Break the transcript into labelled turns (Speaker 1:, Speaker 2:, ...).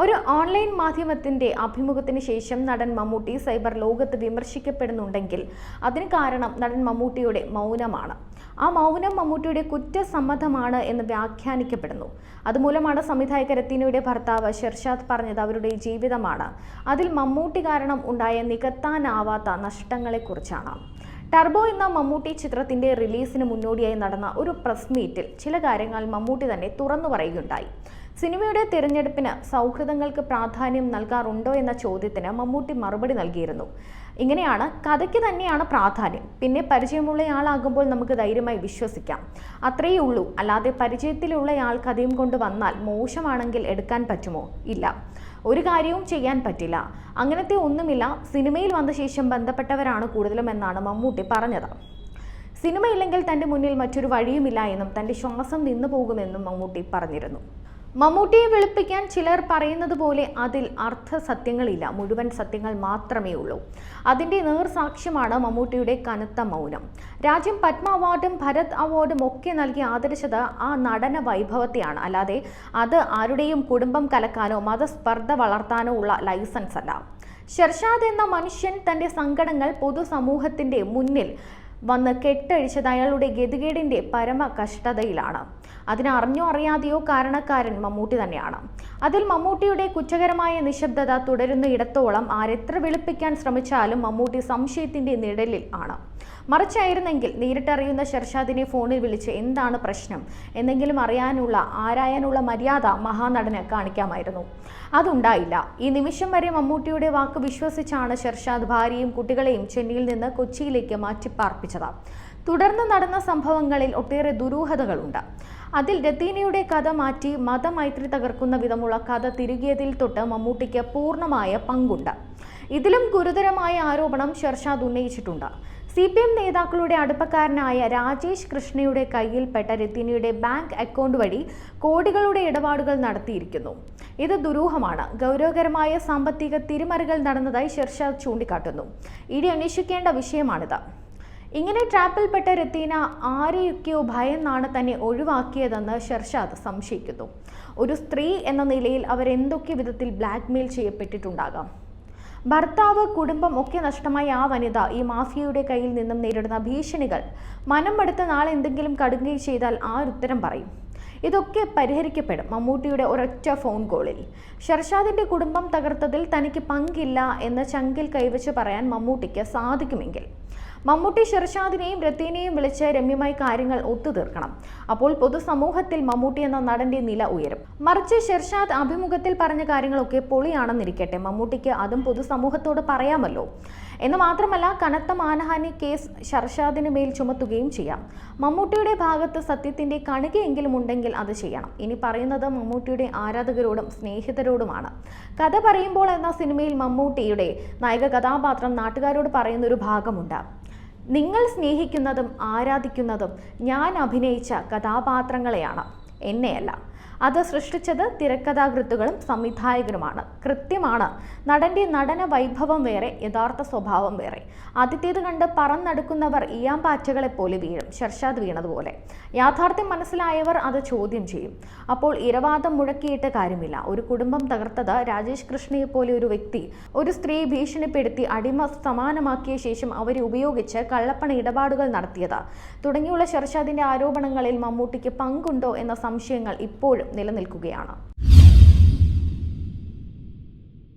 Speaker 1: ഒരു ഓൺലൈൻ മാധ്യമത്തിന്റെ അഭിമുഖത്തിന് ശേഷം നടൻ മമ്മൂട്ടി സൈബർ ലോകത്ത് വിമർശിക്കപ്പെടുന്നുണ്ടെങ്കിൽ അതിന് കാരണം നടൻ മമ്മൂട്ടിയുടെ മൗനമാണ്. ആ മൗനം മമ്മൂട്ടിയുടെ കുറ്റസമ്മതമാണ് എന്ന് വ്യാഖ്യാനിക്കപ്പെടുന്നു. അതുമൂലമാണ് സംവിധായക രത്തീനയുടെ ഭർത്താവ് ഷെർഷാദ് പറഞ്ഞത് അവരുടെ ജീവിതമാണ്. അതിൽ മമ്മൂട്ടി കാരണം ഉണ്ടായ നികത്താനാവാത്ത നഷ്ടങ്ങളെക്കുറിച്ചാണ്. ടർബോ എന്ന മമ്മൂട്ടി ചിത്രത്തിന്റെ റിലീസിന് മുന്നോടിയായി നടന്ന ഒരു പ്രസ് മീറ്റിൽ ചില കാര്യങ്ങൾ മമ്മൂട്ടി തന്നെ തുറന്നു പറയുകയുണ്ടായി. സിനിമയുടെ തിരഞ്ഞെടുപ്പിന് സൗഹൃദങ്ങൾക്ക് പ്രാധാന്യം നൽകാറുണ്ടോ എന്ന ചോദ്യത്തിന് മമ്മൂട്ടി മറുപടി നൽകിയിരുന്നു. ഇങ്ങനെയാണ് കഥയ്ക്ക് തന്നെയാണ് പ്രാധാന്യം. പിന്നെ പരിചയമുള്ളയാളാകുമ്പോൾ നമുക്ക് ധൈര്യമായി വിശ്വസിക്കാം. അത്രയേ ഉള്ളൂ. അല്ലാതെ പരിചയത്തിലുള്ളയാൾ കഥയും കൊണ്ട് വന്നാൽ മോശമാണെങ്കിൽ എടുക്കാൻ പറ്റുമോ? ഇല്ല. ഒരു കാര്യവും ചെയ്യാൻ പറ്റില്ല. അങ്ങനത്തെ ഒന്നുമില്ല. സിനിമയിൽ വന്ന ശേഷം ബന്ധപ്പെട്ടവരാണ് കൂടുതലും എന്നാണ് മമ്മൂട്ടി പറഞ്ഞത്. സിനിമയില്ലെങ്കിൽ തന്റെ മുന്നിൽ മറ്റൊരു വഴിയുമില്ല എന്നും തന്റെ ശ്വാസം നിന്നു പോകുമെന്നും മമ്മൂട്ടി പറഞ്ഞിരുന്നു. മമ്മൂട്ടിയെ വെളുപ്പിക്കാൻ ചിലർ പറയുന്നത് പോലെ അതിൽ അർത്ഥ സത്യങ്ങളില്ല മുഴുവൻ സത്യങ്ങൾ മാത്രമേ ഉള്ളൂ. അതിന്റെ നേർസാക്ഷ്യമാണ് മമ്മൂട്ടിയുടെ കനത്ത മൗനം. രാജ്യം പത്മ അവാർഡും ഭരത് അവാർഡും ഒക്കെ നൽകി ആദരിച്ചത് ആ നടന വൈഭവത്തെയാണ്. അല്ലാതെ അത് ആരുടെയും കുടുംബം കലക്കാനോ മതസ്പർദ്ധ വളർത്താനോ ഉള്ള ലൈസൻസ് അല്ല ഷെർഷാദ് എന്ന മനുഷ്യൻ തന്റെ സങ്കടങ്ങൾ പൊതുസമൂഹത്തിന്റെ മുന്നിൽ വന്ന് കെട്ടഴിച്ചത് അയാളുടെ ഗതികേടിന്റെ പരമ കഷ്ടതയിലാണ്. അതിനറിഞ്ഞോ അറിയാതെയോ കാരണക്കാരൻ മമ്മൂട്ടി തന്നെയാണ്. അതിൽ മമ്മൂട്ടിയുടെ കുറ്റകരമായ നിശബ്ദത തുടരുന്ന ഇടത്തോളം ആരെത്ര വെളുപ്പിക്കാൻ ശ്രമിച്ചാലും മമ്മൂട്ടി സംശയത്തിന്റെ നിഴലിൽ ആണ്. മറിച്ചായിരുന്നെങ്കിൽ നേരിട്ടറിയുന്ന ഷെർഷാദിനെ ഫോണിൽ വിളിച്ച് എന്താണ് പ്രശ്നം എന്തെങ്കിലും അറിയാനുള്ള ആരായാനുള്ള മര്യാദ മഹാനടന് കാണിക്കാമായിരുന്നു. അതുണ്ടായില്ല. ഈ നിമിഷം വരെ മമ്മൂട്ടിയുടെ വാക്ക് വിശ്വസിച്ചാണ് ഷെർഷാദ് ഭാര്യയും കുട്ടികളെയും ചെന്നൈയിൽ നിന്ന് കൊച്ചിയിലേക്ക് മാറ്റിപ്പാർപ്പിച്ചത്. തുടർന്ന് നടന്ന സംഭവങ്ങളിൽ ഒട്ടേറെ ദുരൂഹതകളുണ്ട്. അതിൽ രത്തീനയുടെ കഥ മാറ്റി മതമൈത്രി തകർക്കുന്ന വിധമുള്ള കഥ തിരുകിയതിൽ തൊട്ട് മമ്മൂട്ടിക്ക് പൂർണമായ പങ്കുണ്ട്. ഇതിലും ഗുരുതരമായ ആരോപണം ഷെർഷാദ് ഉന്നയിച്ചിട്ടുണ്ട്. സി പി എം നേതാക്കളുടെ അടുപ്പക്കാരനായ രാജേഷ് കൃഷ്ണയുടെ കയ്യിൽപ്പെട്ട രത്തിനിയുടെ ബാങ്ക് അക്കൗണ്ട് വഴി കോടികളുടെ ഇടപാടുകൾ നടത്തിയിരിക്കുന്നു. ഇത് ദുരൂഹമാണ്. ഗൗരവകരമായ സാമ്പത്തിക തിരിമറികൾ നടന്നതായി ഷെർഷാദ് ചൂണ്ടിക്കാട്ടുന്നു. ഇടി അന്വേഷിക്കേണ്ട വിഷയമാണിത്. ഇങ്ങനെ ട്രാപ്പിൽപ്പെട്ട രത്തീന ആരെയൊക്കെയോ ഭയന്നാണ് തന്നെ ഒഴിവാക്കിയതെന്ന് ഷെർഷാദ് സംശയിക്കുന്നു. ഒരു സ്ത്രീ എന്ന നിലയിൽ അവരെന്തൊക്കെ വിധത്തിൽ ബ്ലാക്ക്മെയിൽ ചെയ്യപ്പെട്ടിട്ടുണ്ടാകാം? ഭർത്താവ് കുടുംബം ഒക്കെ നഷ്ടമായ ആ വനിത ഈ മാഫിയയുടെ കയ്യിൽ നിന്നും നേരിടുന്ന ഭീഷണികൾ. മനം മടുത്ത നാളെ എന്തെങ്കിലും കടുങ്ങി ചെയ്താൽ ആരുത്തരം പറയും. ഇതൊക്കെ പരിഹരിക്കപ്പെടും മമ്മൂട്ടിയുടെ ഒരൊറ്റ ഫോൺ കോളിൽ. ഷർഷാദിന്റെ കുടുംബം തകർത്തതിൽ തനിക്ക് പങ്കില്ല എന്ന് ചങ്കിൽ കൈവച്ച് പറയാൻ മമ്മൂട്ടിക്ക് സാധിക്കുമെങ്കിൽ. മമ്മൂട്ടി ഷിർഷാദിനെയും രത്തീനെയും വിളിച്ച് രമ്യമായി കാര്യങ്ങൾ ഒത്തുതീർക്കണം. അപ്പോൾ പൊതുസമൂഹത്തിൽ മമ്മൂട്ടി എന്ന നടന്റെ നില ഉയരും. മറിച്ച് ഷിർഷാദ് അഭിമുഖത്തിൽ പറഞ്ഞ കാര്യങ്ങളൊക്കെ പൊളിയാണെന്നിരിക്കട്ടെ. മമ്മൂട്ടിക്ക് അതും പൊതുസമൂഹത്തോട് പറയാമല്ലോ. എന്ന് മാത്രമല്ല കനത്ത മാനഹാനി കേസ് ഷർഷാദിന് മേൽ ചുമത്തുകയും ചെയ്യാം. മമ്മൂട്ടിയുടെ ഭാഗത്ത് സത്യത്തിന്റെ കണികയെങ്കിലും ഉണ്ടെങ്കിൽ അത് ചെയ്യണം. ഇനി പറയുന്നത് മമ്മൂട്ടിയുടെ ആരാധകരോടും സ്നേഹിതരോടുമാണ്. കഥ പറയുമ്പോൾ എന്ന സിനിമയിൽ മമ്മൂട്ടിയുടെ നായക കഥാപാത്രം നാട്ടുകാരോട് പറയുന്നൊരു ഭാഗമുണ്ട്. നിങ്ങൾ സ്നേഹിക്കുന്നതും ആരാധിക്കുന്നതും ഞാൻ അഭിനയിച്ച കഥാപാത്രങ്ങളെയാണ്. എന്നെയല്ല. അത് സൃഷ്ടിച്ചത് തിരക്കഥാകൃത്തുകളും സംവിധായകരുമാണ്. കൃത്യമാണ്. നടന്റെ നടന വൈഭവം വേറെ യഥാർത്ഥ സ്വഭാവം വേറെ. ആദ്യത്തേത് കണ്ട് പറന്നടുക്കുന്നവർ ഇയാമ്പാറ്റകളെ പോലെ വീഴും. ഷർഷാദ് വീണതുപോലെ. യാഥാർത്ഥ്യം മനസ്സിലായവർ അത് ചോദ്യം ചെയ്യും. അപ്പോൾ ഇരവാദം മുഴക്കിയിട്ട് കാര്യമില്ല. ഒരു കുടുംബം തകർത്തത് രാജേഷ് കൃഷ്ണയെ പോലെ ഒരു വ്യക്തി ഒരു സ്ത്രീ ഭീഷണിപ്പെടുത്തി അടിമ സമാനമാക്കിയ ശേഷം അവരെ ഉപയോഗിച്ച് കള്ളപ്പണ ഇടപാടുകൾ നടത്തിയത്. തുടങ്ങിയുള്ള ഷർഷാദിന്റെ ആരോപണങ്ങളിൽ മമ്മൂട്ടിക്ക് പങ്കുണ്ടോ എന്ന സംശയങ്ങൾ ഇപ്പോഴും നിലനിൽക്കുകയാണ്